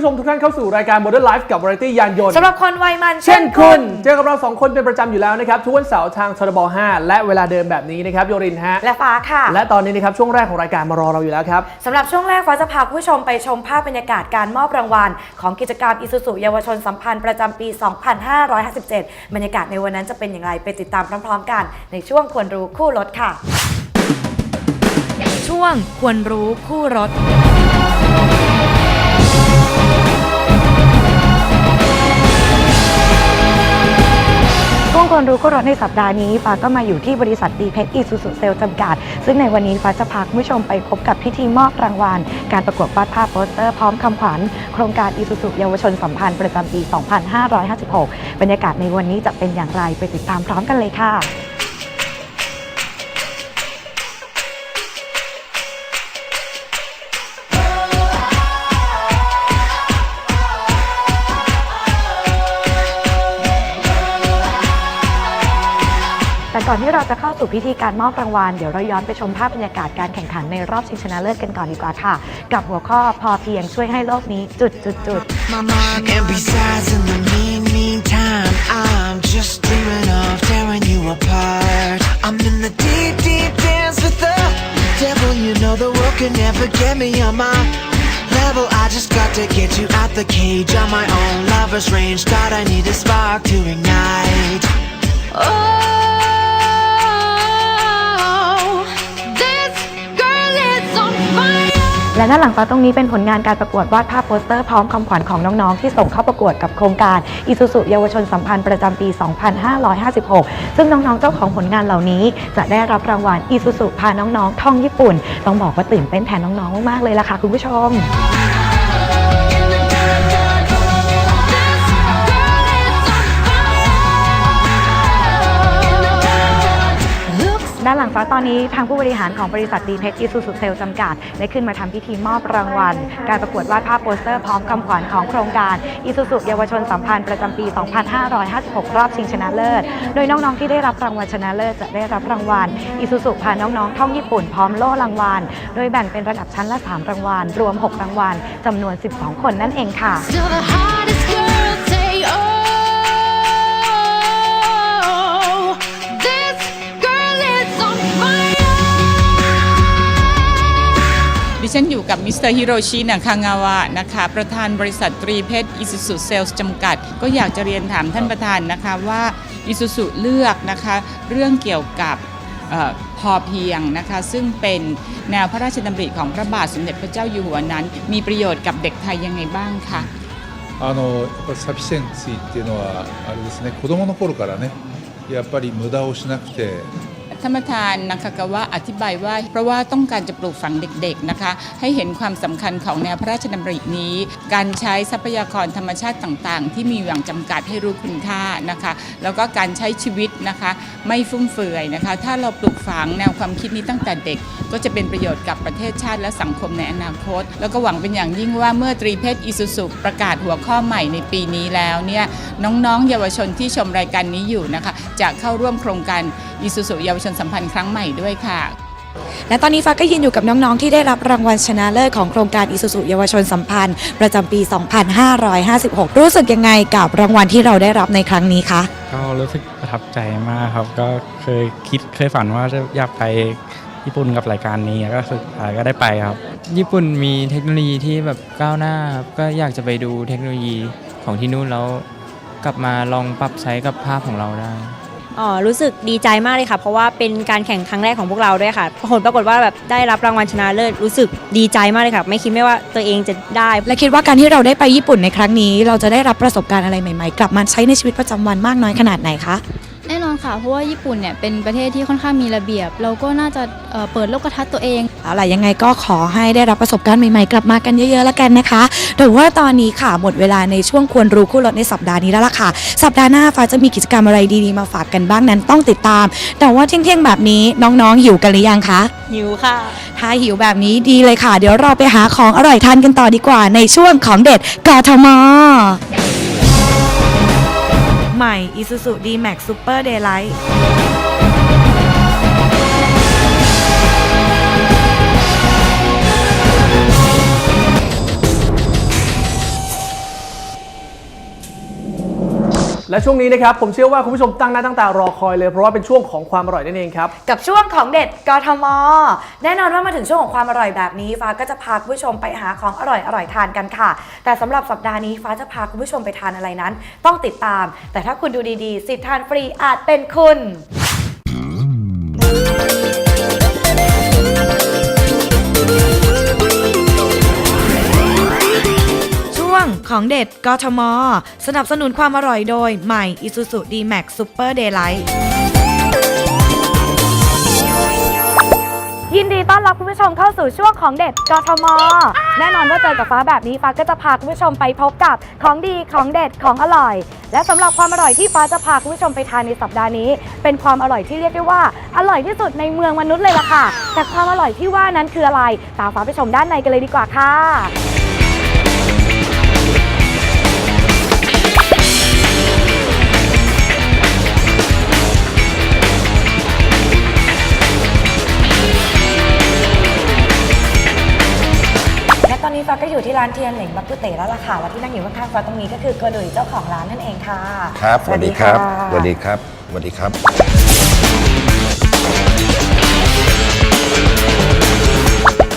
ผู้ชมทุกท่านเข้าสู่รายการ Modern Life กับ Variety ยานยนต์สำหรับคนวัยมัน เช่นคุณ เจอกับเราสองคนเป็นประจำอยู่แล้วนะครับ ทุกวันเสาร์ทางทรบ5และเวลาเดิมแบบนี้นะครับ โยรินฮะ และฟ้าค่ะ และตอนนี้นะครับ ช่วงแรกของรายการมารอเราอยู่แล้วครับสำหรับช่วงแรกฟ้าจะพาคุณผู้ชมไปชมภาพบรรยากาศการมอบรางวัล ของกิจกรรมอิสุสุเยาวชนสัมพันธ์ประจำปี 2557 บรรยากาศในวันนั้นจะเป็นอย่างไรไปติดตามพร้อม ๆ กันในช่วงควรรู้คู่รถค่ะ ช่วงควรรู้คู่รถ ช่วงคนรู้ก็รถในสัปดาห์นี้ฟ้าก็มาอยู่ที่บริษัทดีเพชรอีซูซูเซลจำกัด ซึ่งในวันนี้ฟ้าจะพาคุณผู้ชมไปพบกับพิธีมอบรางวัล การประกวดวาดภาพโปสเตอร์พร้อมคำขวัญ โครงการอีซูซูเยาวชนสัมพันธ์ประจำปี 2556 บรรยากาศในวันนี้จะเป็นอย่างไรไปติดตามพร้อมกันเลยค่ะ ก่อนที่เราจะเข้าสู่พิธีการมอบรางวัลเดี๋ยวเราย้อนไปชมภาพบรรยากาศการแข่งขันในรอบชิงชนะเลิศกันก่อนดีกว่าค่ะ กับหัวข้อพอเพียงช่วยให้โลกนี้จุดจุดจุด And besides, in the mean, meantime, I'm just dreaming of tearing you apart. I'm in the deep, deep dance with the devil. You know the world can never get me on my level. I just got to get you out the cage on my own lover's range. God, I need a spark to ignite. Oh, และด้านหลังฟ้าตรงนี้เป็นผลงานการประกวดวาดภาพโปสเตอร์พร้อมคำขวัญของน้องๆ ที่ส่งเข้าประกวดกับโครงการอิสุสุเยาวชนสัมพันธ์ประจำปี 2556 ซึ่งน้องๆ เจ้าของผลงานเหล่านี้จะได้รับรางวัลอิสุสุพาน้องๆท่องญี่ปุ่น ต้องบอกว่าตื่นเต้นแทนน้องๆ มากๆ เลยล่ะค่ะคุณผู้ชม ด้านหลังฟ้าตอนนี้ทางผู้บริหารของบริษัทดีเพชรอิซูซูเซลจำกัด ได้ขึ้นมาทำพิธีมอบรางวัล การประกวดวาดภาพโปสเตอร์พร้อมคำขวัญของโครงการอิซูซูเยาวชนสัมพันธ์ประจำปี 2556 รอบชิงชนะเลิศ โดยน้องๆที่ได้รับรางวัลชนะเลิศจะได้รับรางวัลอิซูซูพาน้องๆท่องญี่ปุ่นพร้อมโล่รางวัล โดยแบ่งเป็นระดับชั้นละ 3 รางวัล รวม 6 รางวัลจำนวน 12 คนนั่นเองค่ะ มิสเตอร์ฮิโรชินาคางาวะนะคะ ประธานบริษัทตรีเพชรอิสุสุเซลส์จำกัด ก็อยากจะเรียนถามท่านประธานนะคะว่าอิสุสุเลือกนะคะ เรื่องเกี่ยวกับเออพอเพียงนะคะ ซึ่งเป็นแนวพระราชดำริของพระบาทสมเด็จพระเจ้าอยู่หัวนั้น มีประโยชน์กับเด็กไทยยังไงบ้างคะ あのやっぱりサフィシェンシーっていうのはあれですね子供の頃からねやっぱり無駄をしなくて ท่านประธานนักกาวะอธิบายว่า เพราะว่าต้องการจะปลูกฝังเด็กๆนะคะ ให้เห็นความสำคัญของแนวพระราชดำรินี้ การใช้ทรัพยากรธรรมชาติต่างๆ ที่มีอย่างจำกัดให้รู้คุณค่านะคะ แล้วก็การใช้ชีวิตนะคะไม่ฟุ่มเฟือยนะคะ ถ้าเราปลูกฝังแนวความคิดนี้ตั้งแต่เด็ก ก็จะเป็นประโยชน์กับประเทศชาติและสังคมในอนาคต แล้วก็หวังเป็นอย่างยิ่งว่าเมื่อตรีเพชรอิสุสุประกาศหัวข้อใหม่ในปีนี้แล้วเนี่ยน้องๆ เยาวชนที่ชมรายการนี้อยู่นะคะ จะเข้าร่วมโครงการอิสุสุเยาวชนสัมพันธ์ครั้งใหม่ด้วยค่ะ และตอนนี้ฟ้าก็ยืนอยู่กับน้องๆ ที่ได้รับรางวัลชนะเลิศของโครงการอิสุสุเยาวชนสัมพันธ์ ประจำปี 2556 รู้สึกยังไงกับรางวัลที่เราได้รับในครั้งนี้คะ ก็รู้สึกประทับใจมากครับ ก็เคยคิดเคยฝันว่าจะอยากไปญี่ปุ่นกับรายการนี้แล้วก็สุดท้ายก็ได้ไปครับ ญี่ปุ่นมีเทคโนโลยีที่แบบก้าวหน้าครับก็อยากจะไปดูเทคโนโลยีของที่นู่นแล้วกลับมาลองปรับใช้กับภาพของเราได้ อ๋อรู้สึกดีใจมากเลยค่ะ เพราะว่าเป็นการแข่งครั้งแรกของพวกเราด้วยค่ะผลปรากฏว่าแบบได้รับรางวัลชนะเลิศรู้สึกดีใจมากเลยค่ะ ไม่คิดไม่ว่าตัวเองจะได้ และคิดว่าการที่เราได้ไปญี่ปุ่นในครั้งนี้ เราจะได้รับประสบการณ์อะไรใหม่ๆ กลับมาใช้ในชีวิตประจำวันมากน้อยขนาดไหนคะ ค่ะ เพราะว่าญี่ปุ่นเนี่ยเป็นประเทศที่ค่อนข้างมีระเบียบ เราก็น่าจะเอ่อเปิดโลกทัศน์ตัวเองเอาล่ะยังไงก็ขอให้ได้รับประสบการณ์ใหม่ๆ กลับมากันเยอะๆแล้วกันนะคะแต่ว่าตอนนี้ค่ะหมดเวลาในช่วงควรรู้คู่รถในสัปดาห์นี้แล้วล่ะค่ะ สัปดาห์หน้าฟ้าจะมีกิจกรรมอะไรดีๆมาฝากกันบ้างนั้นต้องติดตาม แต่ว่าเที่ยงๆแบบนี้น้องๆหิวกันหรือยังคะหิวค่ะ ถ้าหิวแบบนี้ดีเลยค่ะ เดี๋ยวเราไปหาของอร่อยทานกันต่อดีกว่าในช่วงของเด็ดกทม ใหม่ Isuzu D-Max Super Daylight และช่วงนี้นะครับผมเชื่อว่าคุณผู้ชมตั้งหน้าตั้งตารอคอยเลยเพราะว่าเป็นช่วงของความอร่อยนั่นเองครับ กับช่วงของเด็ดกทม แน่นอนว่ามาถึงช่วงของความอร่อยแบบนี้ฟ้าก็จะพาคุณผู้ชมไปหาของอร่อยอร่อยทานกันค่ะ แต่สำหรับสัปดาห์นี้ฟ้าจะพาคุณผู้ชมไปทานอะไรนั้น ต้องติดตาม แต่ถ้าคุณดูดีๆ สิทธิ์ทานฟรีอาจเป็นคุณ งของเด็ดกทม สนับสนุนความอร่อยโดย ใหม่ Isuzu D-Max Super Daylight ยินดีต้อนรับคุณผู้ชมเข้าสู่ช่วงของเด็ดกทม แน่นอนว่าเจอกับฟ้าแบบนี้ฟ้าก็จะพาคุณผู้ชมไปพบกับของดีของเด็ดของอร่อย และสำหรับความอร่อยที่ฟ้าจะพาคุณผู้ชมไปทานในสัปดาห์นี้ เป็นความอร่อยที่เรียกได้ว่า อร่อยที่สุดในเมืองมนุษย์เลยล่ะค่ะ แต่ความอร่อยที่ว่านั้นคืออะไร ตามฟ้าไปชมด้านในกันเลยดีกว่าค่ะ นนี้ฟ้าก็อยู่ที่ร้านเทียนเหล่งบักกุเตแล้วล่ะค่ะ และที่นั่งอยู่ข้างๆฟ้าตรงนี้ก็คือกระดุยเจ้าของร้านนั่นเองค่ะ ครับสวัสดีครับะสวัสดีครับสวัสดีครับ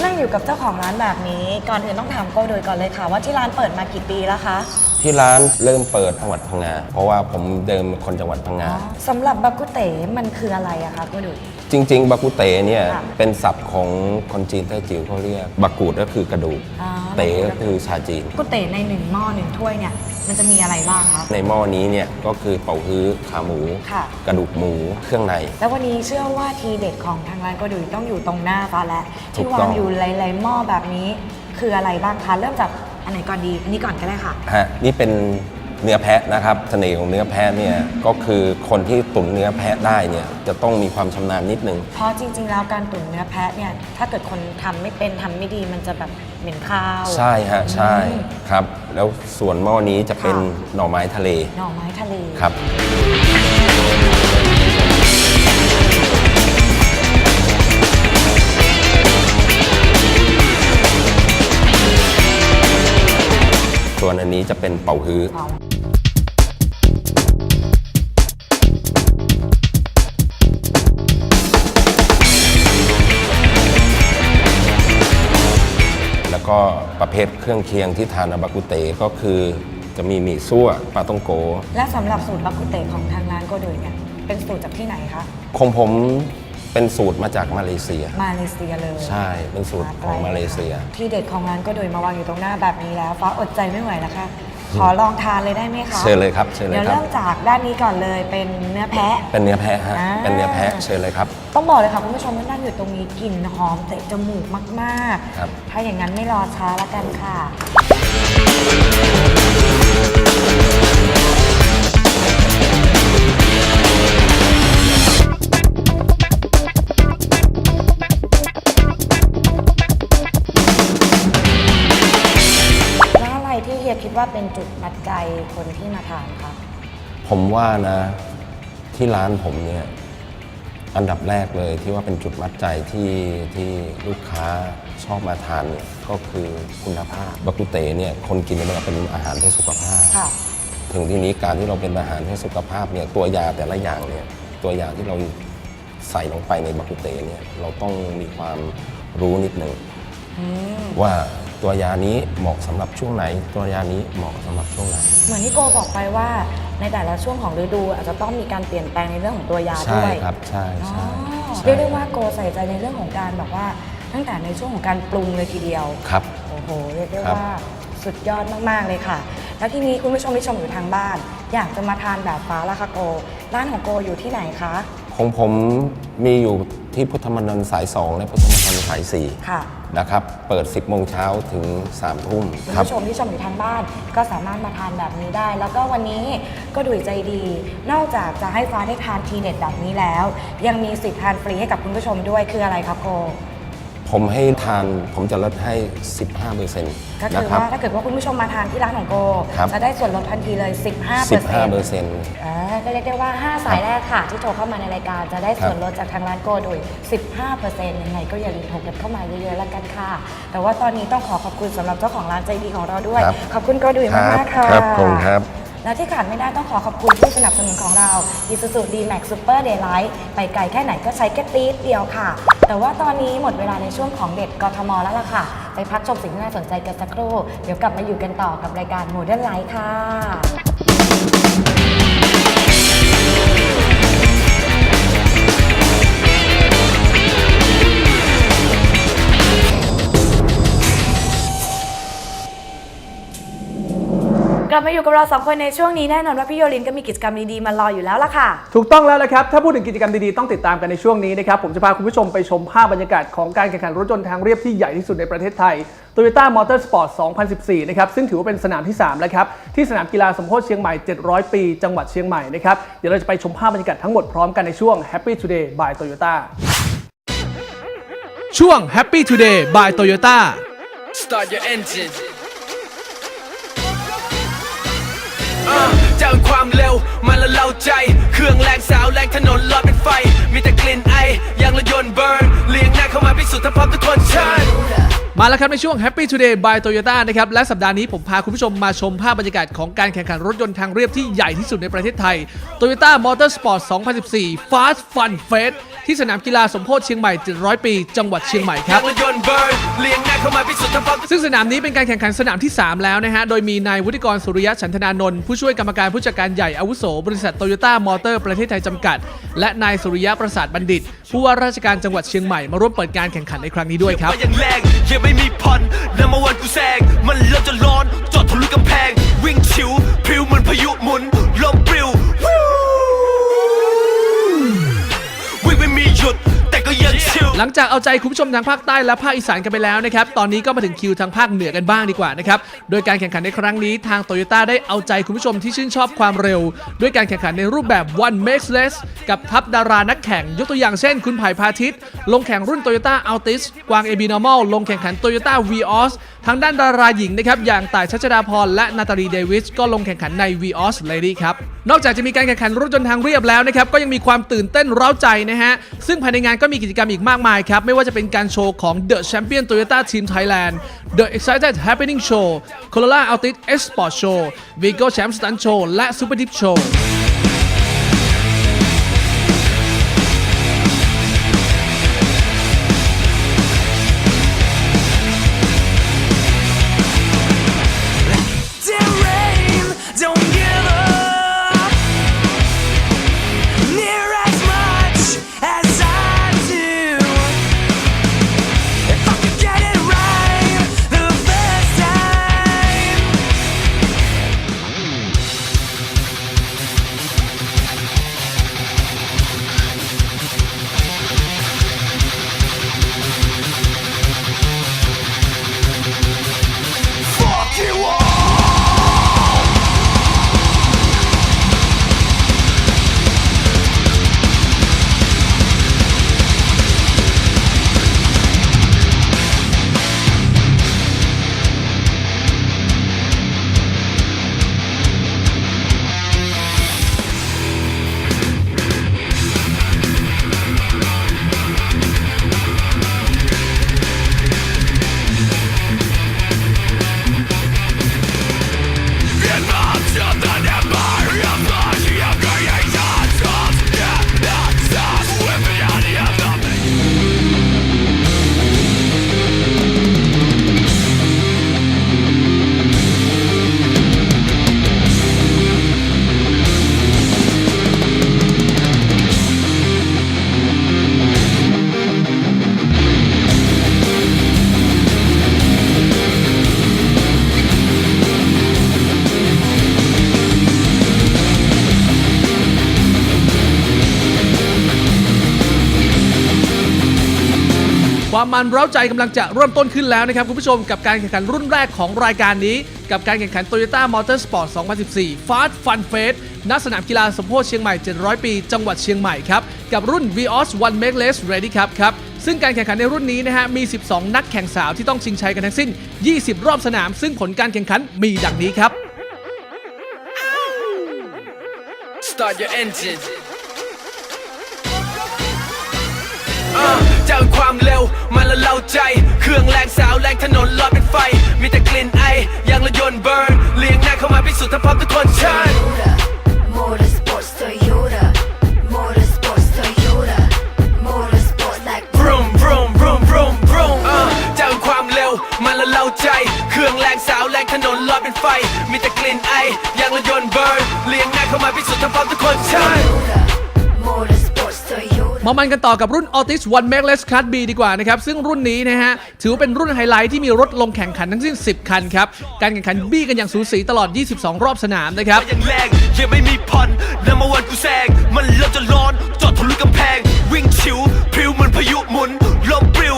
นั่งอยู่กับเจ้าของร้านแบบนี้ ก่อนอื่นต้องถามโกโดยก่อนเลยค่ะว่าที่ร้านเปิดมากี่ปีแล้วคะ ที่ร้านเริ่มเปิดจังหวัดพังงา เพราะว่าผมเดิมเป็นคนจังหวัดพังงา สำหรับบักกุเตมันคืออะไรอะคะโกโดย จริง ๆ บากูเตเนี่ยค่ะเป็นศัพท์ของคนจีนแท้จิ๋วเขาเรียกบากูดก็คือกระดูก อ๋อ เตก็คือชาจีน กุเตในหนึ่งหม้อหนึ่งถ้วยเนี่ย มันจะมีอะไรบ้างคะ ในหม้อนี้เนี่ยก็คือเป่าฮื้อขาหมู ค่ะ กระดูกหมูเครื่องใน แล้ววันนี้เชื่อว่าทีเด็ดของทางร้านโกโดยต้องอยู่ตรงหน้าฟ้าแล้วถูที่กต้วาองงอยู่หลายๆหม้อแบบนี้ คืออะไรบ้างคะ เริ่มจากอันไหนก่อนดี อันนี้ก่อนก็ได้ค่ะ ฮะนี่เป็น เนื้อแพะนะครับเสน่ห์ของเนื้อแพะเนี่ยก็คือคนที่ตุ๋นเนื้อแพะได้เนี่ยจะต้องมีความชำนาญนิดนึง เพราะจริง ๆ แล้วการตุ๋นเนื้อแพะเนี่ย ถ้าเกิดคนทำไม่เป็นทำไม่ดีมันจะแบบเหม็นข้าว ใช่ฮะใช่อืม ครับ แล้วส่วนหม้อนี้จะเป็นค่ะหน่อไม้ทะเลหน่อไม้ทะเล ครับ ส่วนอันนี้จะเป็นเป่าฮื้อเอา เภทเครื่องเคียงที่ทานอาบากุเตก็คือ จะมีหมี่ซั่วปลาต้องโก และสำหรับสูตรบักกุเตของทางร้านโกโดยเนี่ยเป็นสูตรจากที่ไหนคะ ของผมเป็นสูตรมาจากมาเลเซีย มาเลเซียเลยใช่เป็นสูตรของมาเลเซีย ที่เด็ดของร้านโกโดยมาวางอยู่ตรงหน้าแบบนี้แล้วฟ้าอดใจไม่ไหวแล้วค่ะ ขอลองทานเลยได้ไหมคะเชิญเลยครับเชิญเลยเดี๋ยวครับ เริ่มจากด้านนี้ก่อนเลยเป็นเนื้อแพะ เป็นเนื้อแพะฮะอ่า เป็นเนื้อแพะเชิญเลยครับ ต้องบอกเลยค่ะคุณผู้ชมว่านั่งอยู่ตรงนี้กลิ่นหอมเตะจมูกมากครับ ๆ ถ้าอย่างนั้นไม่รอช้าแล้วกันค่ะ คิดว่าเป็นจุดมัดใจคนที่มาทานคะผมว่านะที่ร้านผมเนี่ยอันดับแรกเลยที่ว่าเป็นจุดมัดใจที่ที่ลูกค้าชอบมาทานเนี่ยก็คือคุณภาพบากุเตเนี่ยคนกินเนี่ยมันเป็นอาหารเพื่อสุขภาพ ค่ะ ถึงที่นี้การที่เราเป็นอาหารเพื่อสุขภาพเนี่ยตัวยาแต่ละอย่างเนี่ยตัวยาที่เราใส่ลงไปในบากุเตเนี่ยเราต้องมีความรู้นิดหนึ่งว่า ตัวยานี้เหมาะสำหรับช่วงไหน ตัวยานี้เหมาะสำหรับช่วงไหน เหมือนที่โกบอกไปว่าในแต่ละช่วงของฤดู อาจจะต้องมีการเปลี่ยนแปลงในเรื่องของตัวยาใช่ด้วยครับใช่อ๋อใช่ใช่เรียกได้ว่าโกใส่ใจในเรื่องของการแบบว่าตั้งแต่ในช่วงของการปรุงเลยทีเดียวครับโอ้โหเรียกได้ครับว่าสุดยอดมาก ๆ เลยค่ะ แล้วทีนี้คุณผู้ชมที่ชมอยู่ทางบ้าน อยากจะมาทานแบบฟ้าละคะโก ร้านของโกอยู่ที่ไหนคะของผมมีอยู่ ที่พุทธมณฑลสาย 2 และพุทธมณฑลสายค่ะ 4นะครับ เปิด 10โมงเช้าถึง3ทุ่มคุณครับ ผู้ชมที่ชมอยู่ทางบ้านก็สามารถมาทานแบบนี้ได้ แล้วก็วันนี้ก็ดุยใจดี นอกจากจะให้ฟ้าได้ทานทีเด็ดแบบนี้แล้ว ยังมีสิทธิ์ทานฟรีให้กับคุณผู้ชมด้วยคืออะไรครับโก ผมให้ทานผมจะลดให้ 15เปอร์เซ็นต์ก็นะคือครับ ว่าถ้าเกิดว่าคุณผู้ชมมาทานที่ร้านของโก ครับ จะได้ส่วนลดทันทีเลย 15 15เปอร์เซ็นต์อ่าก็เรียกได้ว่า 5 สายแรกค่ะ ที่โทรเข้ามาในรายการจะได้ส่วนลดจากทางร้านโกโดย 15%ยังไงก็อย่าลืมโทรกันเข้ามาเยอะๆแล้วกันค่ะ แต่ว่าตอนนี้ต้องขอขอบคุณสำหรับเจ้าของร้านใจดีของเราด้วย ครับขอบคุณโกดุยครัมากๆค่ะ ครับผมครับ และที่ขาดไม่ได้ต้องขอขอบคุณผู้สนับสนุนของเรา Isuzu D-Max Super Daylight ไปไกลแค่ไหนก็ใช้แค่ตีดเดียวค่ะ แต่ว่าตอนนี้หมดเวลาในช่วงของเด็ดกทมแล้วล่ะค่ะ ไปพักชมสิ่งที่น่าสนใจกันสักครู่ เดี๋ยวกลับมาอยู่กันต่อกับรายการ Modern Life ค่ะ กลับมาอยู่กับเราสองคนในช่วงนี้แน่นอนว่าพี่โยลินก็มีกิจกรรมดีๆมารออยู่แล้วล่ะค่ะ ถูกต้องแล้วละครับ ถ้าพูดถึงกิจกรรมดีๆ ต้องติดตามกันในช่วงนี้นะครับ ผมจะพาคุณผู้ชมไปชมภาพบรรยากาศของการแข่งขันรถยนต์ทางเรียบที่ใหญ่ที่สุดในประเทศไทย Toyota Motorsport 2014 นะครับ ซึ่งถือว่าเป็นสนามที่ 3 แล้วครับ ที่สนามกีฬาสมโพธิเชียงใหม่ 700 ปี จังหวัดเชียงใหม่นะครับ เดี๋ยวเราจะไปชมภาพบรรยากาศทั้งหมดพร้อมกันในช่วง Happy Today by Toyota ช่วง Happy Today by Toyota Start your engine จ้าความเร็ว มันละเล่าใจ เครื่องแรงสาวแรงถนนลอยเป็นไฟ มีแต่กลิ่น มาแล้วครับในช่วง Happy Today by Toyota นะครับและสัปดาห์นี้ผมพาคุณผู้ชมมาชมภาพบรรยากาศของการแข่งขันรถยนต์ทางเรียบที่ใหญ่ที่สุดในประเทศไทย Toyota Motorsport 2014 Fast Fun Fest ที่สนามกีฬาสมโพธิเชียงใหม่ 700 ปี จังหวัดเชียงใหม่ครับยางรถยนต์เบิร์นเลี้ยงหน้าเข้ามาพิสูจน์ถ้าพร้อมซึ่งสนามนี้เป็นการแข่งขันสนามที่ 3 แล้วนะฮะ โดยมีนายวุฒิกรสุริยะฉันทนานนท์ผู้ช่วยกรรมการผู้จัดการใหญ่อาวุโส บริษัทโตโยต้ามอเตอร์ประเทศไทยจำกัด และนายสุริยะประสาทบัณฑิต ผู้ว่าราชการจังหวัดเชียงใหม่มาร่วมเปิดการแข่งขันในครั้งนี้ด้วยครับว่ายังแรงยังไม่มีผ่อนนำมาวันกูแซงมันเริ่มจะร้อ หลังจากเอาใจคุณผู้ชมทางภาคใต้และภาคอีสานกันไปแล้วนะครับ ตอนนี้ก็มาถึงคิวทางภาคเหนือกันบ้างดีกว่านะครับ โดยการแข่งขันในครั้งนี้ทางโตโยต้าได้เอาใจคุณผู้ชมที่ชื่นชอบความเร็ว ด้วยการแข่งขันในรูปแบบ one makes less กับทัพดารานักแข่ง ยกตัวอย่างเช่น คุณไผ่พาทิต ลงแข่งรุ่น Toyota Altis กวาง AB Normal ลงแข่งขัน Toyota Vios ทางด้านดาราหญิงนะครับอย่างต่ายชัชดาพรและนาตาลีเดวิสก็ลงแข่งขันใน Vios Lady ครับนอกจากจะมีการแข่งขันรถยนต์ทางเรียบแล้วนะครับก็ยังมีความตื่นเต้นเร้าใจนะฮะซึ่งภายในงานก็มีกิจกรรมอีกมากมายครับ ไม่ว่าจะเป็นการโชว์ของ The Champion Toyota Team Thailand The Excited Happening Show Corolla Altis X Sport Show Vigo Champ Stunt Show และ Super Deep Show ความมันเร้าใจกำลังจะเริ่มต้นขึ้นแล้วนะครับคุณผู้ชมกับการแข่งขันรุ่นแรกของรายการนี้ กับการแข่งขัน Toyota Motorsport 2014 Fast Fun Fest ณสนามกีฬาสมโพธิเชียงใหม่ 700 ปี จังหวัดเชียงใหม่ครับ กับรุ่น Vios One Make Less Ready Cup ครับซึ่งการแข่งขันในรุ่นนี้นะฮะมี 12 นักแข่งสาวที่ต้องชิงชัยกันทั้งสิ้น 20 รอบสนาม ซึ่งผลการแข่งขันมีดังนี้ครับ Start your engine เจ้าความเร็วมันละเล่าใจ เครื่องแรงสาวแรงถนนลอยเป็นไฟ มีแต่กลิ่นไอยางรถยนต์เบิร์นเลียงหน้าเข้ามาพิสูจน์ถ้าพร้อมทุกคนเชิญ Motorsports Toyota Motorsports Toyota Motorsports like Vroom vroom vroom vroom vroom เออเจ้าความเร็วมันละเล่าใจ เครื่องแรงสาวแรงถนนลอยเป็นไฟ มีแต่กลิ่นไอยางรถยนต์เบิร์นเลียงหน้าเข้ามาพิสูจน์ถ้าพร้อมทุกคนเชิญ Motorsports Toyota มามันกันต่อกับรุ่น Altis One Make Less Cut B ดีกว่านะครับ ซึ่งรุ่นนี้นะฮะ ถือว่าเป็นรุ่นไฮไลท์ที่มีรถลงแข่งขันทั้งสิ้น 10 คันครับ การแข่งขันบี้กันอย่างสูสีตลอด 22 รอบสนามนะครับยังแรงยังไม่มีผ่อนน้ำมาวันกูแซงมันเริ่มจะร้อนจอดทะลุกำแพง วิ่งชิวพริ้วเหมือนพายุหมุนลมปลิว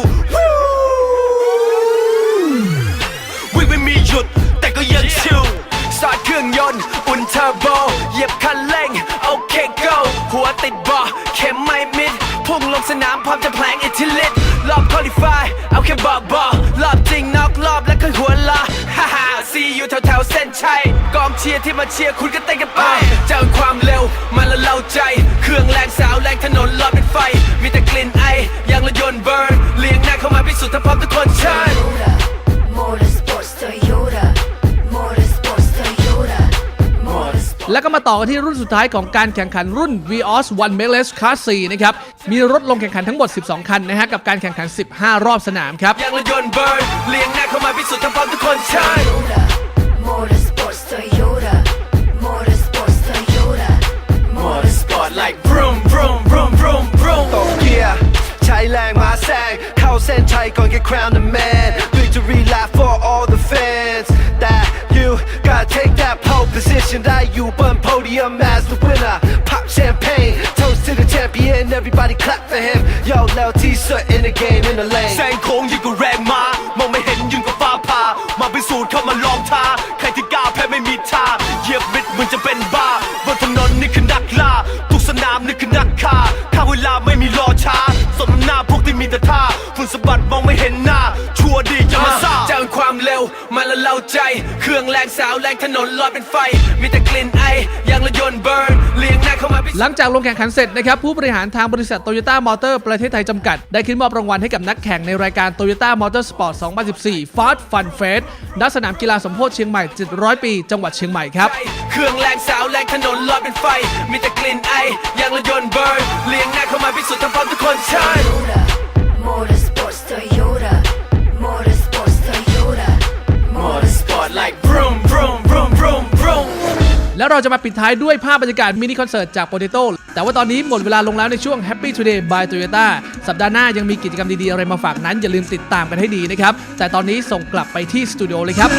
วิ่งไม่มีหยุดแต่ก็ยังชิวสาร์ทเครื่องยนต์อุ่นเทอร์โบเหยียบคันเร่งโอเค go หัวติดบาะเข็มไม่ พุ่งลงสนามพร้อมจะแผลงอิทธิฤทธิ์รอบคอลิฟายเอาแค่บอกบอกรอบจริงนอกรอบแล้วก็หัวละฮ่าฮ่าซีอยู่แถวแถวเส้นชัยกองเชียร์ที่มาเชียร์คุณก็เต้นกันไป เจ้าความเร็วมันละเล่าใจ เครื่องแรงสาวแรงถนนรอบเป็นไฟ มีแต่กลิ่นไอยางรถยนต์เบิร์นเลียงหน้าเข้ามาพิสูจน์ถ้าพร้อมทุกคนเชิญ แล้วก็มาต่อกันที่รุ่นสุดท้ายของการแข่งขันรุ่น Vios One Make Less Class C นะครับ มีรถลงแข่งขันทั้งหมด 12 คันนะฮะ กับการแข่งขัน 15 รอบสนามครับยางรถยนต์เบิร์นเลียงหน้าเข้ามาพิสูจน์ถ้าพร้อมทุกคนเชิญ Motorsports Toyota Motorsports Toyota Motorsport like vroom vroom vroom vroom vroom ตกเกียร์ใช้แรงมาแซงเข้าเส้นชัยก่อน get crown the man position ได้อยู่บน podium as the winner pop champagne toast to the champion everybody clap for him yo แล้วที่สุด in the game in the lane แซงโค้งยิ่งกว่าแรงม้ามองไม่เห็นยิ่งกว่าฟ้าผ่ามาพิสูจน์เข้ามาลองท้าใครที่กล้าแพ้ไม่มีท่าเหยียบมิดมันจะเป็นบ้าบนถนนนี่คือนักล่าทุกสนามนี่คือนักฆ่าข้าเวลาไม่มีรอช้าสมน้ำหน้าพวกที่มีแต่ท่าฝุ่นสะบัดมองไม่เห็นหน้า ชัวร์ดีจะมาซา เจ้าความเร็วมันละเล่าใจ เครื่องแรงสาวแรงถนนลอยเป็นไฟ มีแต่กลิ่นไอยางรถยนต์เบิร์นเลียงหน้าเข้ามาพิสูจน์หลังจากลงแข่งขันเสร็จนะครับ ผู้บริหารทางบริษัทโตโยต้ามอเตอร์ประเทศไทยจำกัด ได้ขึ้นมอบรางวัลให้กับนักแข่งในรายการ Toyota Motorsport 2014 Fast Fun Fest ณสนามกีฬาสมโพธิเชียงใหม่ 700 ปี จังหวัดเชียงใหม่ครับ เครื่องแรงสาวแรงถนนลอยเป็นไฟ มีแต่กลิ่นไอยางรถยนต์เบิร์นเลียงหน้าเข้ามาพิสูจน์ถ้าพร้อมทุกคนเชิญ Motorsports Toyota Motorsport like vroom vroom vroom vroom vroom แล้วเราจะมาปิดท้ายด้วยภาพบรรยากาศมินิคอนเสิร์ตจาก Potato แต่ว่าตอนนี้หมดเวลาลงแล้วในช่วง Happy Today by Toyota สัปดาห์หน้ายังมีกิจกรรมดี ๆ อะไรมาฝากนั้น อย่าลืมติดตามกันให้ดีนะครับ แต่ตอนนี้ส่งกลับไปที่สตูดิโอเลยครับ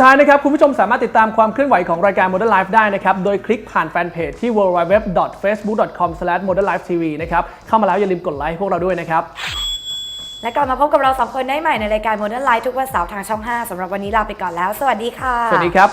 ท้ายนะครับ คุณผู้ชมสามารถติดตามความเคลื่อนไหวของรายการ Modern Life ได้นะครับ โดยคลิกผ่านแฟนเพจที่ www.facebook.com/modernlifetv นะครับ เข้ามาแล้วอย่าลืมกดไลค์พวกเราด้วยนะครับ และกลับมาพบกับเราสองคนได้ใหม่ในรายการ Modern Life ทุกวันเสาร์ทางช่อง 5สำหรับวันนี้ลาไปก่อนแล้ว สวัสดีค่ะ สวัสดีครับ